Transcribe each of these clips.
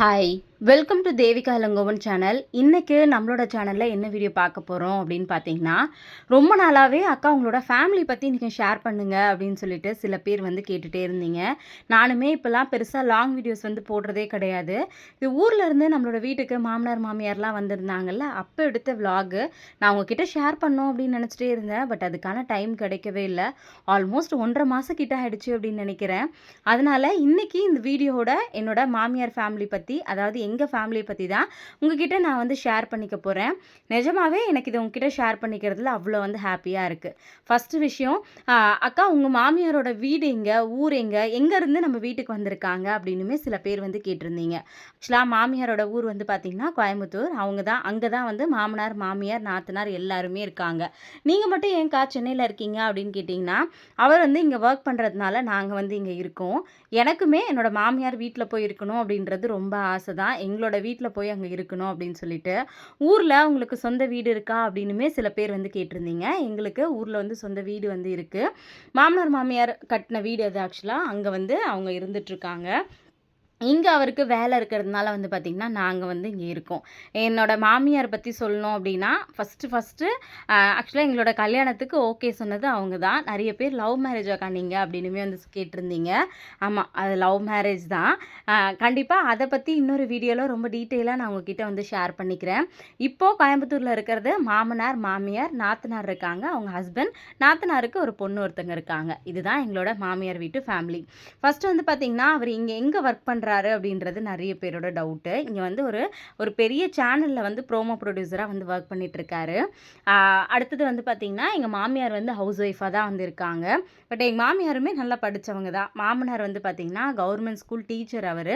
ไ welcome to Devika Ilangovan channel இன்றைக்கு நம்மளோட சேனலில் என்ன வீடியோ பார்க்க போகிறோம் அப்படின்னு பார்த்தீங்கன்னா ரொம்ப நாளாகவே அக்கா உங்களோட ஃபேமிலி பற்றி நீங்கள் ஷேர் பண்ணுங்க அப்படின்னு சொல்லிட்டு சில பேர் வந்து கேட்டுகிட்டே இருந்தீங்க. நானுமே இப்போல்லாம் பெருசாக லாங் வீடியோஸ் வந்து போடுறதே கிடையாது. இது ஊரில் இருந்து நம்மளோட வீட்டுக்கு மாமனார் மாமியார்லாம் வந்திருந்தாங்கல்ல அப்போ எடுத்த விலாகு நான் உங்ககிட்ட ஷேர் பண்ணோம் அப்படின்னு நினச்சிட்டே இருந்தேன். பட் அதுக்கான டைம் கிடைக்கவே இல்லை. ஆல்மோஸ்ட் ஒன்றரை மாதம் கிட்ட ஆகிடுச்சு அப்படின்னு நினைக்கிறேன். அதனால் இன்றைக்கி இந்த வீடியோவோட என்னோட மாமியார் ஃபேமிலி பற்றி அதாவது எங்கள் ஃபேமிலியை பற்றி தான் உங்ககிட்ட நான் வந்து ஷேர் பண்ணிக்க போகிறேன் நிஜமாவே எனக்கு இது உங்ககிட்ட ஷேர் பண்ணிக்கிறதுல அவ்வளோ வந்து ஹாப்பியாக இருக்குது ஃபஸ்ட்டு விஷயம் அக்கா உங்கள் மாமியாரோட வீடு எங்கே? ஊர் எங்கே? எங்கேருந்து நம்ம வீட்டுக்கு வந்திருக்காங்க? அப்படின்னுமே சில பேர் வந்து கேட்டிருந்தீங்க. ஆக்சுவலாக மாமியாரோட ஊர் வந்து பார்த்திங்கன்னா கோயம்புத்தூர். அவங்க தான் அங்கே தான் வந்து மாமனார் மாமியார் நாத்தனார் எல்லாருமே இருக்காங்க. நீங்கள் மட்டும் ஏன்க்கா சென்னையில் இருக்கீங்க? அப்படின்னு கேட்டிங்கன்னா அவர் வந்து இங்கே ஒர்க் பண்ணுறதுனால நாங்கள் வந்து இங்கே இருக்கோம். எனக்குமே என்னோட மாமியார் வீட்டில் போய் இருக்கணும் அப்படின்றது ரொம்ப ஆசை தான். எங்களோட வீட்டில் போய் அங்கே இருக்கணும் அப்படின்னு சொல்லிட்டு ஊரில் உங்களுக்கு சொந்த வீடு இருக்கா அப்படின்னுமே சில பேர் வந்து கேட்டிருந்தீங்க. எங்களுக்கு ஊரில் வந்து சொந்த வீடு வந்து இருக்குது மாமனார் மாமியார் கட்டின வீடு அது ஆக்சுவலாக அங்கே வந்து அவங்க இருந்துகிட்ருக்காங்க இங்கே அவருக்கு வேலை இருக்கிறதுனால வந்து பார்த்திங்கன்னா நாங்கள் வந்து இங்கே இருக்கோம். என்னோட மாமியார் பற்றி சொல்லணும் அப்படின்னா ஃபஸ்ட்டு ஃபஸ்ட்டு ஆக்சுவலாக எங்களோட கல்யாணத்துக்கு ஓகே சொன்னது அவங்க தான் நிறைய பேர் லவ் மேரேஜ் காண்டிங்க அப்படின்னுமே வந்து கேட்டிருந்தீங்க. ஆமாம் அது லவ் மேரேஜ் தான். கண்டிப்பாக அதை பற்றி இன்னொரு வீடியோவில் ரொம்ப டீட்டெயிலாக நான் உங்ககிட்ட வந்து ஷேர் பண்ணிக்கிறேன். இப்போது கோயம்புத்தூரில் இருக்கிறது மாமனார் மாமியார் நாத்தனார் இருக்காங்க. அவங்க ஹஸ்பண்ட் நாத்தனாருக்கு ஒரு பொண்ணு ஒருத்தங்க இருக்காங்க. இதுதான் எங்களோட மாமியார் வீட்டு ஃபேமிலி ஃபஸ்ட்டு வந்து பார்த்திங்கன்னா அவர் இங்கே எங்கே ஒர்க் பண்ணுறாரு அப்படின்றது நிறைய பேரோட டவுட்டு இங்கே வந்து ஒரு ஒரு பெரிய சேனலில் வந்து ப்ரோமோ ப்ரொடியூசராக வந்து ஒர்க் பண்ணிகிட்ருக்காரு அடுத்தது வந்து பார்த்திங்கன்னா எங்கள் மாமியார் வந்து ஹவுஸ் ஒய்ஃபாக தான் வந்து இருக்காங்க. பட் எங்கள் மாமியாருமே நல்லா படித்தவங்க தான். மாமனார் வந்து பார்த்திங்கன்னா கவர்மெண்ட் ஸ்கூல் டீச்சர் அவர்.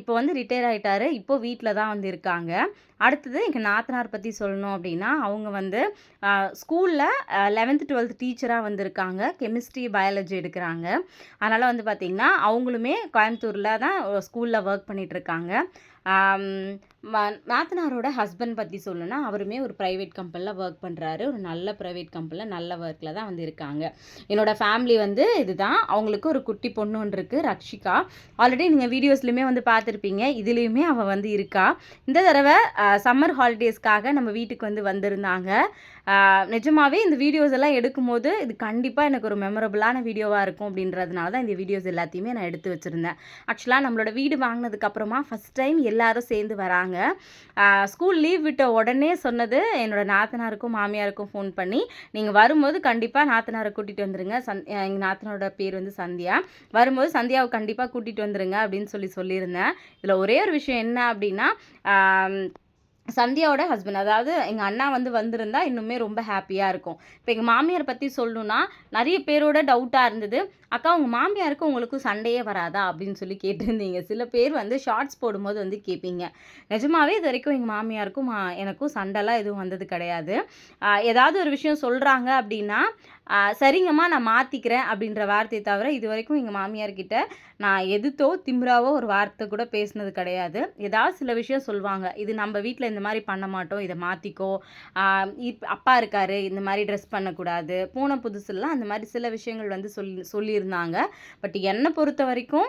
இப்போ வந்து ரிட்டையர் ஆகிட்டாரு இப்போ வீட்டில் தான் வந்து இருக்காங்க. அடுத்தது எங்கள் நாத்தனார் பற்றி சொல்லணும் அப்படின்னா அவங்க வந்து ஸ்கூலில் லெவன்த்து டுவெல்த் டீச்சராக வந்திருக்காங்க கெமிஸ்ட்ரி பயாலஜி எடுக்கிறாங்க. அதனால் வந்து பார்த்திங்கன்னா அவங்களுமே கோயம்புத்தூரில் தான் ஸ்கூலில் ஒர்க் பண்ணிகிட்ருக்காங்க நாத்தனாரோட ஹஸ்பண்ட் பற்றி சொல்லணும்னா அவருமே ஒரு ப்ரைவேட் கம்பெனியில் ஒர்க் பண்ணுறாரு ஒரு நல்ல ப்ரைவேட் கம்பெனியில் நல்ல ஒர்க்கில் தான் வந்து இருக்காங்க. என்னோடய ஃபேமிலி வந்து இதுதான். அவங்களுக்கு ஒரு குட்டி பொண்ணு ஒன்று இருக்குது ரக்ஷிகா. ஆல்ரெடி நீங்கள் வீடியோஸ்லையுமே வந்து பார்த்துருப்பீங்க. இதுலேயுமே அவள் வந்து இருக்கா. இந்த தடவை சம்மர் ஹாலிடேஸ்க்காக நம்ம வீட்டுக்கு வந்து வந்திருந்தாங்க. நிஜமாகவே இந்த வீடியோஸ் எல்லாம் எடுக்கும்போது இது கண்டிப்பாக எனக்கு ஒரு மெமரபுளான வீடியோவாக இருக்கும் அப்படின்றதுனால தான் இந்த வீடியோஸ் எல்லாத்தையுமே நான் எடுத்து வச்சுருந்தேன். ஆக்சுவலாக நம்மளோட வீடு வாங்கினதுக்கப்புறமா ஃபஸ்ட் டைம் எல்லாரும் சேர்ந்து வராங்க. ஸ்கூல் லீவ் விட்ட உடனே சொன்னது என்னோடய நாத்தனாருக்கும் மாமியாருக்கும் ஃபோன் பண்ணி நீங்கள் வரும்போது கண்டிப்பாக நாத்தனாரை கூட்டிகிட்டு வந்துருங்க. சந் எங்கள் நாத்தனோட பேர் வந்து சந்தியா. வரும்போது சந்தியாவை கண்டிப்பாக கூட்டிகிட்டு வந்துருங்க அப்படின்னு சொல்லி சொல்லியிருந்தேன். இதில் ஒரே ஒரு விஷயம் என்ன அப்படின்னா சந்தியாவோட ஹஸ்பண்ட் அதாவது எங்கள் அண்ணா வந்து வந்திருந்தா இன்னுமே ரொம்ப ஹாப்பியாக இருக்கும். இப்போ எங்கள் மாமியார் பற்றி சொல்லணுன்னா நிறைய பேரோட டவுட்டாக இருந்தது. அக்கா உங்கள் மாமியாருக்கு உங்களுக்கும் சண்டையே வராதா? அப்படின்னு சொல்லி கேட்டிருந்தீங்க. சில பேர் வந்து ஷார்ட்ஸ் போடும்போது வந்து கேட்பீங்க நிஜமாவே இது வரைக்கும் எங்கள் மாமியாருக்கும் எனக்கும் சண்டைலாம் எதுவும் வந்தது கிடையாது. ஏதாவது ஒரு விஷயம் சொல்கிறாங்க அப்படின்னா சரிங்கம்மா நான் மாற்றிக்கிறேன் அப்படின்ற வார்த்தையை தவிர இது வரைக்கும் எங்கள் மாமியார்கிட்ட நான் எதுத்தோ திம்ராவோ ஒரு வார்த்தை கூட பேசினது கிடையாது. ஏதாவது சில விஷயம் சொல்லுவாங்க இது நம்ம வீட்டில் இந்த மாதிரி பண்ண மாட்டோம் இதை மாற்றிக்கோ இப் அப்பா இருக்காரு இந்த மாதிரி ட்ரெஸ் பண்ணக்கூடாது பூனை புதுசுலாம் அந்த மாதிரி சில விஷயங்கள் வந்து சொல்லி சொல்லியிருந்தாங்க. பட் என்னை பொறுத்த வரைக்கும்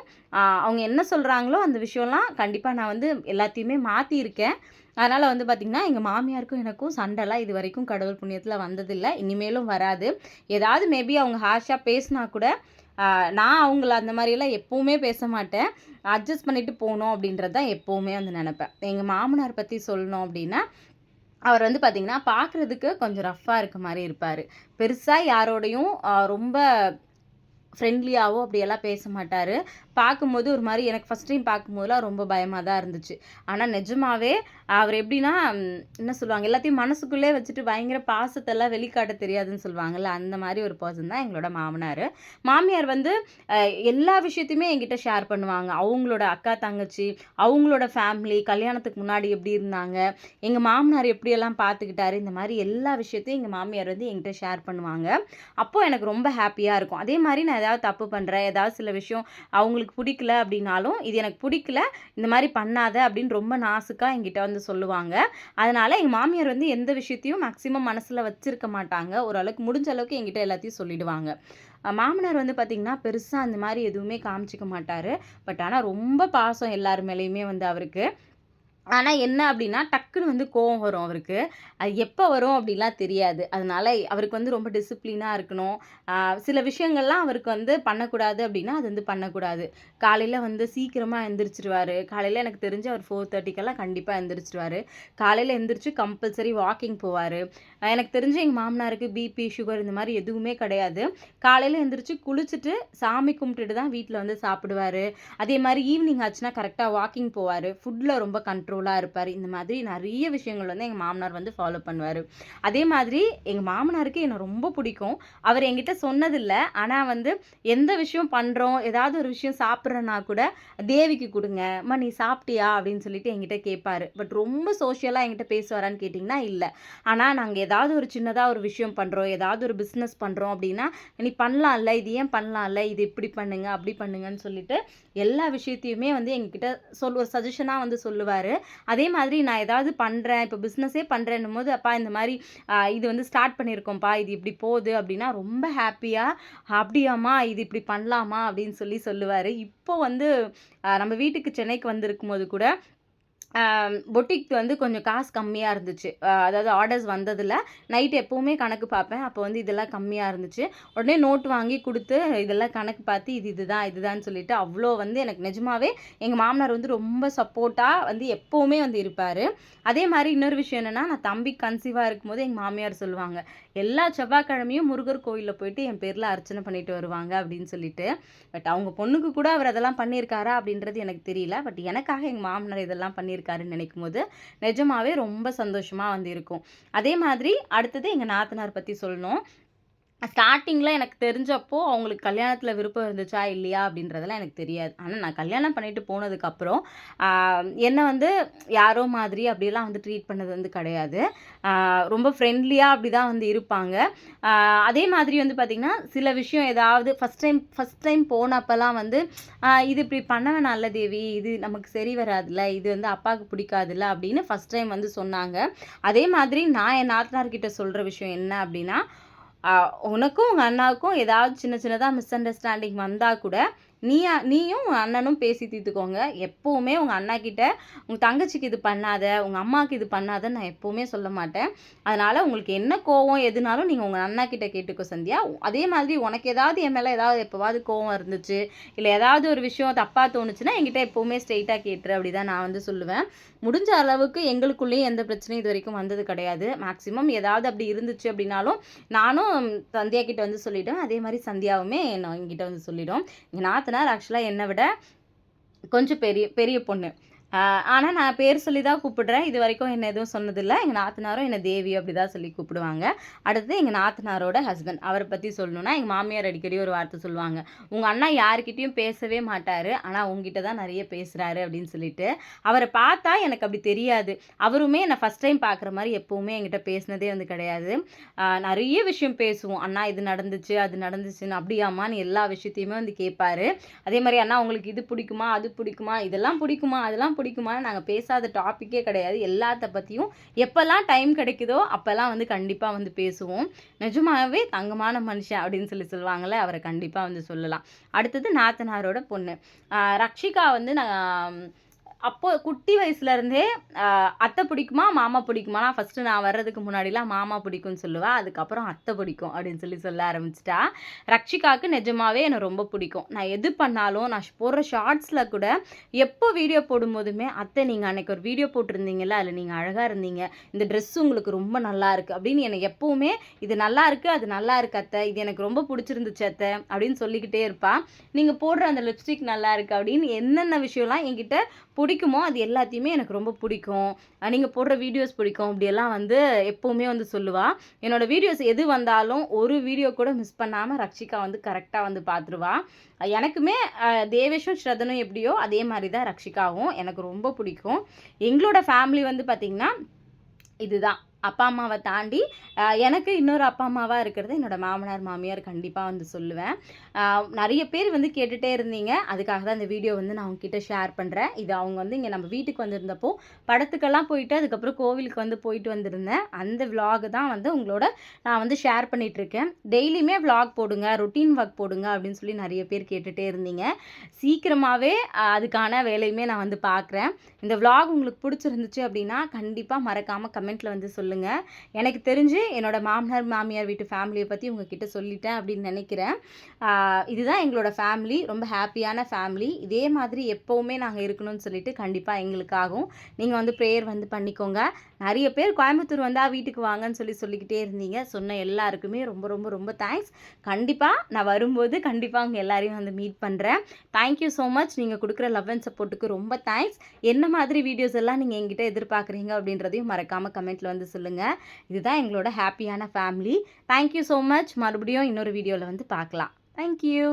அவங்க என்ன சொல்கிறாங்களோ அந்த விஷயம்லாம் கண்டிப்பாக நான் வந்து எல்லாத்தையுமே மாற்றியிருக்கேன் அதனால் வந்து பார்த்திங்கன்னா எங்கள் மாமியாருக்கும் எனக்கும் சண்டைலாம் இது வரைக்கும் கடவுள் புண்ணியத்தில் வந்ததில்லை. இனிமேலும் வராது. ஏதாவது மேபி அவங்க ஹார்ஷாக பேசினா கூட நான் அவங்கள அந்த மாதிரியெல்லாம் எப்போவுமே பேச மாட்டேன். அட்ஜஸ்ட் பண்ணிவிட்டு போகணும் அப்படின்றது தான் எப்போவுமே வந்து நினப்பேன். எங்கள் மாமனார் பற்றி சொல்லணும் அப்படின்னா அவர் வந்து பார்த்திங்கன்னா பார்க்குறதுக்கு கொஞ்சம் ரஃப்பாக இருக்க மாதிரி இருப்பார். பெருசாக யாரோடையும் ரொம்ப ஃப்ரெண்ட்லியாகவோ அப்படியெல்லாம் பேச மாட்டார். பார்க்கும்போது ஒரு மாதிரி எனக்கு ஃபஸ்ட் டைம் பார்க்கும்போதெல்லாம் ரொம்ப பயமாக தான் இருந்துச்சு. ஆனால் நிஜமாவே அவர் எப்படின்னா என்ன சொல்லுவாங்க எல்லாத்தையும் மனசுக்குள்ளே வச்சுட்டு பயங்கர பாசத்தெல்லாம் வெளிக்காட்ட தெரியாதுன்னு சொல்லுவாங்கள்ல அந்த மாதிரி ஒரு பர்சன் தான் எங்களோட மாமனார். மாமியார் வந்து எல்லா விஷயத்தையுமே என்கிட்ட ஷேர் பண்ணுவாங்க. அவங்களோட அக்கா தங்கச்சி அவங்களோட ஃபேமிலி கல்யாணத்துக்கு முன்னாடி எப்படி இருந்தாங்க எங்கள் மாமனார் எப்படியெல்லாம் பார்த்துக்கிட்டாரு இந்த மாதிரி எல்லா விஷயத்தையும் எங்கள் மாமியார் வந்து என்கிட்ட ஷேர் பண்ணுவாங்க. அப்போது எனக்கு ரொம்ப ஹாப்பியாக இருக்கும். அதே மாதிரி நான் ஏதாவது தப்பு பண்ணுறேன் ஏதாவது சில விஷயம் அவங்களுக்கு உங்களுக்கு பிடிக்கல அப்படின்னாலும் இது எனக்கு பிடிக்கல இந்த மாதிரி பண்ணாத அப்படின்னு ரொம்ப நாசுக்காக எங்கிட்ட வந்து சொல்லுவாங்க. அதனால் எங்கள் மாமியார் வந்து எந்த விஷயத்தையும் மேக்ஸிமம் மனசில் வச்சுருக்க மாட்டாங்க. ஓரளவுக்கு முடிஞ்ச அளவுக்கு எங்கிட்ட எல்லாத்தையும் சொல்லிடுவாங்க. மாமனார் வந்து பார்த்திங்கன்னா பெருசாக அந்த மாதிரி எதுவுமே காமிச்சிக்க மாட்டார். பட் ஆனால் ரொம்ப பாசம் எல்லார் மேலேயுமே வந்து அவருக்கு. ஆனால் என்ன அப்படின்னா டக்குன்னு வந்து கோவம் வரும் அவருக்கு. அது எப்போ வரும் அப்படிலாம் தெரியாது. அதனால அவருக்கு வந்து ரொம்ப டிசிப்ளினாக இருக்கணும். சில விஷயங்கள்லாம் அவருக்கு வந்து பண்ணக்கூடாது அப்படின்னா அது வந்து பண்ணக்கூடாது. காலையில் வந்து சீக்கிரமாக எந்திரிச்சிருவார் காலையில் எனக்கு தெரிஞ்சு அவர் ஃபோர் தேர்ட்டிக்கெல்லாம் கண்டிப்பாக எந்திரிச்சிருவார் காலையில் எந்திரிச்சு கம்பல்சரி வாக்கிங் போவார் எனக்கு தெரிஞ்சு எங்கள் மாமனாருக்கு பிபி, சுகர் இந்த மாதிரி எதுவுமே கிடையாது. காலையில் எந்திரிச்சு குளிச்சுட்டு, சாமி கும்பிட்டுட்டு தான் வீட்டில் வந்து சாப்பிடுவாரு. அதே மாதிரி ஈவினிங் ஆச்சுன்னா கரெக்டாக வாக்கிங் போவார் ஃபுட்டில் ரொம்ப கண்ட்ரோல் இருப்பாரு. இந்த மாதிரி நிறைய விஷயங்கள் வந்து எங்கள் மாமனார் வந்து ஃபாலோ பண்ணுவார் அதே மாதிரி எங்கள் மாமனாருக்கு என்னை ரொம்ப பிடிக்கும். அவர் என்கிட்ட சொன்னதில்லை ஆனால் வந்து எந்த விஷயம் பண்ணுறோம் ஏதாவது ஒரு விஷயம் சாப்பிட்றேன்னா கூட, "தேவிக்கு கொடுங்க அம்மா நீ சாப்பிட்டியா?" அப்படின்னு சொல்லிட்டு என்கிட்ட கேட்பாரு. பட் ரொம்ப சோஷியலாக என்கிட்ட பேசுவாரான்னு கேட்டிங்கன்னா இல்லை ஆனால் நாங்கள் ஏதாவது ஒரு சின்னதாக ஒரு விஷயம் பண்ணுறோம் ஏதாவது ஒரு பிஸ்னஸ் பண்ணுறோம் அப்படின்னா "நீ பண்ணலாம்ல, இது ஏன் பண்ணலாம்ல, இது இப்படி பண்ணுங்க, அப்படி பண்ணுங்கன்னு" சொல்லிட்டு எல்லா விஷயத்தையுமே வந்து எங்ககிட்ட சொல் ஒரு வந்து சொல்லுவார் அதே மாதிரி நான் ஏதாவது பண்றேன், பிஸ்னஸே பிசினஸே பண்றேன்னும்போது, "அப்பா இந்த மாதிரி இது வந்து ஸ்டார்ட் பண்ணியிருக்கோம்ப்பா, இது இப்படி போகுது அப்படின்னா ரொம்ப ஹாப்பியாக அப்படியாம்மா இது இப்படி பண்ணலாமா?" அப்படின்னு சொல்லி சொல்லுவாரு. இப்போ வந்து நம்ம வீட்டுக்கு சென்னைக்கு வந்திருக்கும் போது கூட, பொட்டிக் வந்து கொஞ்சம் காசு கம்மியாக இருந்துச்சு. அதாவது ஆர்டர்ஸ் வந்ததில் நைட் எப்போவுமே கணக்கு பார்ப்பேன். அப்போ வந்து இதெல்லாம் கம்மியாக இருந்துச்சு. உடனே நோட் வாங்கி கொடுத்து இதெல்லாம் கணக்கு பார்த்து, இது இதுதான், இதுதான் சொல்லிட்டு அவ்வளோ வந்து எனக்கு நிஜமாவே எங்கள் மாமனார் வந்து ரொம்ப சப்போர்ட்டாக வந்து எப்பவுமே வந்து இருப்பார் அதே மாதிரி இன்னொரு விஷயம் என்னென்னா நான் தம்பி கன்சீவாக இருக்கும்போது எங்கள் மாமியார் சொல்லுவாங்க, "எல்லா செவ்வாய்க்கிழமையும் முருகர் கோயிலில் போயிட்டு என் பேரில் அர்ச்சனை பண்ணிட்டு வருவாங்க" அப்படின்னு சொல்லிட்டு. பட் அவங்க பொண்ணுக்கு கூட அவர் அதெல்லாம் பண்ணியிருக்காரா அப்படின்றது எனக்கு தெரியல. பட் எனக்காக எங்கள் மாமனார் இதெல்லாம் பண்ணியிருக்காருன்னு நினைக்கும் போது நிஜமாவே ரொம்ப சந்தோஷமாக வந்து இருக்கும். அதே மாதிரி அடுத்தது எங்கள் நாத்தனார் பற்றி சொல்லணும். ஸ்டார்டிங்கில் எனக்கு தெரிஞ்சப்போ, அவங்களுக்கு கல்யாணத்தில் விருப்பம் இருந்துச்சா, இல்லையா அப்படின்றதெல்லாம் எனக்கு தெரியாது. ஆனால் நான் கல்யாணம் பண்ணிட்டு போனதுக்கப்புறம், என்னை வந்து யாரோ மாதிரி அப்படிலாம் வந்து ட்ரீட் பண்ணது வந்து கிடையாது. ரொம்ப ஃப்ரெண்ட்லியாக அப்படி தான் வந்து இருப்பாங்க. அதே மாதிரி வந்து பார்த்திங்கன்னா சில விஷயம் ஏதாவது ஃபர்ஸ்ட் டைம் ஃபர்ஸ்ட் டைம் போனப்பெல்லாம் வந்து, இது இப்படி பண்ண வேணாம்ல தேவி, இது நமக்கு சரி வராதுல்ல, இது வந்து அப்பாவுக்கு பிடிக்காதுல்ல" அப்படின்னு ஃபஸ்ட் டைம் வந்து சொன்னாங்க. அதே மாதிரி நான் என் நாத்தனார்கிட்ட சொல்கிற விஷயம் என்ன அப்படின்னா உனக்கும் உங்கள் அண்ணாவுக்கும் ஏதாவது சின்ன சின்னதாக மிஸ் அண்டர்ஸ்டாண்டிங் வந்தால் கூட, நீயா நீயும் உங்க அண்ணனும் பேசி தீர்த்துக்கோங்க. எப்போவுமே உங்கள் அண்ணா அண்ணாகிட்ட, உங்கள் தங்கச்சிக்கு இது பண்ணாத, உங்கள் அம்மாவுக்கு இது பண்ணாதன்னு நான் எப்போவுமே சொல்ல மாட்டேன். அதனால் உங்களுக்கு என்ன கோவம் எதுனாலும் நீங்கள் உங்கள் அண்ணா அண்ணாகிட்ட கேட்டுக்கோ சந்தியா. அதே மாதிரி உனக்கு ஏதாவது என் மேலே ஏதாவது எப்போவாது கோவம் இருந்துச்சு, இல்லை ஏதாவது ஒரு விஷயம் தப்பாக தோணுச்சுன்னா, என்கிட்ட எப்போவுமே ஸ்ட்ரெயிட்டாக கேட்டுரு" அப்டிதான் நான் வந்து சொல்லுவேன். முடிஞ்ச அளவுக்கு எங்களுக்குள்ளேயும் எந்த பிரச்சனையும் இது வரைக்கும் வந்தது கிடையாது. மேக்ஸிமம் ஏதாவது அப்படி இருந்துச்சு அப்படின்னாலும் நானும் சந்தியா கிட்ட வந்து சொல்லிடுவேன். அதே மாதிரி சந்தியாவுமே என்ன என்கிட்ட வந்து சொல்லிவிடும் நான் நாத்தனார் ஆக்சுவலா என்ன விட கொஞ்சம் பெரிய பெரிய பொண்ணு. ஆனால் நான் பேர் சொல்லி தான் கூப்பிடுறேன். இதுவரைக்கும் என்ன எதுவும் சொன்னதில்லை எங்கள் நாத்தனாரும் என்னை தேவி அப்படி தான் சொல்லி கூப்பிடுவாங்க. அடுத்து எங்கள் நாத்தனாரோட ஹஸ்பண்ட். அவரை பற்றி சொல்லணுன்னா எங்கள் மாமியார் அடிக்கடி ஒரு வார்த்தை சொல்லுவாங்க. உங்கள் அண்ணா யாருக்கிட்டேயும் பேசவே மாட்டார் ஆனால் உங்ககிட்ட தான் நிறைய பேசுகிறாரு அப்படின்னு சொல்லிட்டு. அவரை பார்த்தா எனக்கு அப்படி தெரியாது. அவருமே என்னை ஃபஸ்ட் டைம் பார்க்குற மாதிரி எப்போவுமே என்கிட்ட பேசினதே வந்து கிடையாது. நிறைய விஷயம் பேசுவோம். "அண்ணா இது நடந்துச்சு, அது நடந்துச்சுன்னு" அப்படியாமான்னு எல்லா விஷயத்தையுமே வந்து கேட்பாரு. அதே மாதிரி "அண்ணா உங்களுக்கு இது பிடிக்குமா? அது பிடிக்குமா? இதெல்லாம் பிடிக்குமா? அதெல்லாம் பிடிக்குமான்னு" நாங்கள் பேசாத டாப்பிக்கே கிடையாது. எல்லாத்த பற்றியும் எப்போல்லாம் டைம் கிடைக்குதோ, அப்போல்லாம் வந்து கண்டிப்பாக வந்து பேசுவோம். நிஜமாவே தங்கமான மனுஷன் அப்படின்னு சொல்லி சொல்லுவாங்கல்ல, அவரை கண்டிப்பாக வந்து சொல்லலாம். அடுத்தது நாத்தனாரோட பொண்ணு. ரக்ஷிகா வந்து நான் அப்போது குட்டி வயசுலேருந்தே அத்தை பிடிக்குமா, மாமா பிடிக்குமா நான் ஃபர்ஸ்ட்டு நான் வர்றதுக்கு முன்னாடிலாம் மாமா பிடிக்கும்னு சொல்லுவேன் அதுக்கப்புறம் அத்தை பிடிக்கும் அப்படின்னு சொல்லி சொல்ல ஆரம்பிச்சிட்டா ரக்ஷிகாவுக்கு நிஜமாவே எனக்கு ரொம்ப பிடிக்கும். நான் எது பண்ணாலும், நான் போடுற ஷார்ட்ஸில் கூட எப்போ வீடியோ போடும்போதுமே, "அத்தை நீங்கள் அன்னைக்கு ஒரு வீடியோ போட்டிருந்தீங்கல்ல, அதில் நீங்கள் அழகாக இருந்தீங்க. இந்த ட்ரெஸ் உங்களுக்கு ரொம்ப நல்லாயிருக்கு" அப்படின்னு எனக்கு எப்போவுமே "இது நல்லா இருக்குது அது நல்லாயிருக்கு அத்தை. இது எனக்கு ரொம்ப பிடிச்சிருந்துச்சு அத்தை" அப்படின்னு சொல்லிக்கிட்டே இருப்பா. நீங்கள் போடுற அந்த லிப்ஸ்டிக் நல்லா இருக்குது அப்படின்னு என்னென்ன விஷயம்லாம் என்கிட்ட பிடிக்குமோ, அது எல்லாத்தையுமே எனக்கு ரொம்ப பிடிக்கும். நீங்கள் போடுற வீடியோஸ் பிடிக்கும்" அப்படியெல்லாம் வந்து எப்போவுமே வந்து சொல்லுவா. என்னோடய வீடியோஸ் எது வந்தாலும், ஒரு வீடியோ கூட மிஸ் பண்ணாமல் ரக்ஷிகா வந்து கரெக்டாக வந்து பார்த்துருவா. எனக்குமே தேவேஷும், ஸ்ரதனும் எப்படியோ அதே மாதிரி தான் ரக்ஷிகாவும். எனக்கு ரொம்ப பிடிக்கும். எங்களோட ஃபேமிலி வந்து பார்த்திங்கன்னா இதுதான். அப்பா அம்மாவை தாண்டி எனக்கு இன்னொரு அப்பா அம்மாவாக இருக்கிறது என்னோடய மாமனார் மாமியார் கண்டிப்பாக வந்து சொல்லுவேன். நிறைய பேர் வந்து கேட்டுகிட்டே இருந்தீங்க. அதுக்காக தான் இந்த வீடியோ வந்து நான் உங்ககிட்ட ஷேர் பண்ணுறேன் இது அவங்க வந்து இங்கே நம்ம வீட்டுக்கு வந்திருந்தப்போ படத்துக்கெல்லாம் போயிட்டு அதுக்கப்புறம் கோவிலுக்கு வந்து போயிட்டு வந்திருந்தேன். அந்த vlog தான் வந்து உங்களோட நான் வந்து ஷேர் பண்ணிகிட்ருக்கேன் டெய்லியுமே விலாக் போடுங்க ரொட்டீன் ஒர்க் போடுங்க அப்படின்னு சொல்லி நிறைய பேர் கேட்டுகிட்டே இருந்தீங்க. சீக்கிரமாகவே அதுக்கான வேலையுமே நான் வந்து பார்க்குறேன். இந்த விலாக் உங்களுக்கு பிடிச்சிருந்துச்சு அப்படின்னா கண்டிப்பாக மறக்காமல் கமெண்ட்டில் வந்து சொல்லுங்கள் எனக்கு தெரிஞ்சு என்னோட மாமனார் மாமியார் வீட்டு ஃபேமிலியை பற்றி உங்ககிட்ட சொல்லிட்டேன் அப்படின்னு நினைக்கிறேன். இதுதான் எங்களோட ஃபேமிலி ரொம்ப ஹாப்பியான ஃபேமிலி இதே மாதிரி எப்போவுமே நாங்கள் இருக்கணும்னு சொல்லிட்டு கண்டிப்பாக எங்களுக்காகும் நீங்கள் வந்து ப்ரேயர் வந்து பண்ணிக்கோங்க. நிறைய பேர் கோயம்புத்தூர் வந்தால் வீட்டுக்கு வாங்கன்னு சொல்லி சொல்லிக்கிட்டே இருந்தீங்க. சொன்ன எல்லாருக்குமே ரொம்ப ரொம்ப ரொம்ப தேங்க்ஸ் கண்டிப்பாக நான் வரும்போது கண்டிப்பாக அவங்க எல்லாரையும் வந்து மீட் பண்ணுறேன் தேங்க்யூ ஸோ மச் நீங்கள் கொடுக்குற லவ் அண்ட் சப்போர்ட்டுக்கு ரொம்ப தேங்க்ஸ் என்ன மாதிரி வீடியோஸ் எல்லாம் நீங்கள் எங்கிட்ட எதிர்பார்க்குறீங்க அப்படின்றதையும் மறக்காமல் கமெண்ட்டில் வந்து சொல்லுங்கள் இதுதான் எங்களோட ஹாப்பியான ஃபேமிலி. தேங்க்யூ ஸோ மச் மறுபடியும் இன்னொரு வீடியோவில் வந்து பார்க்கலாம். தேங்க்யூ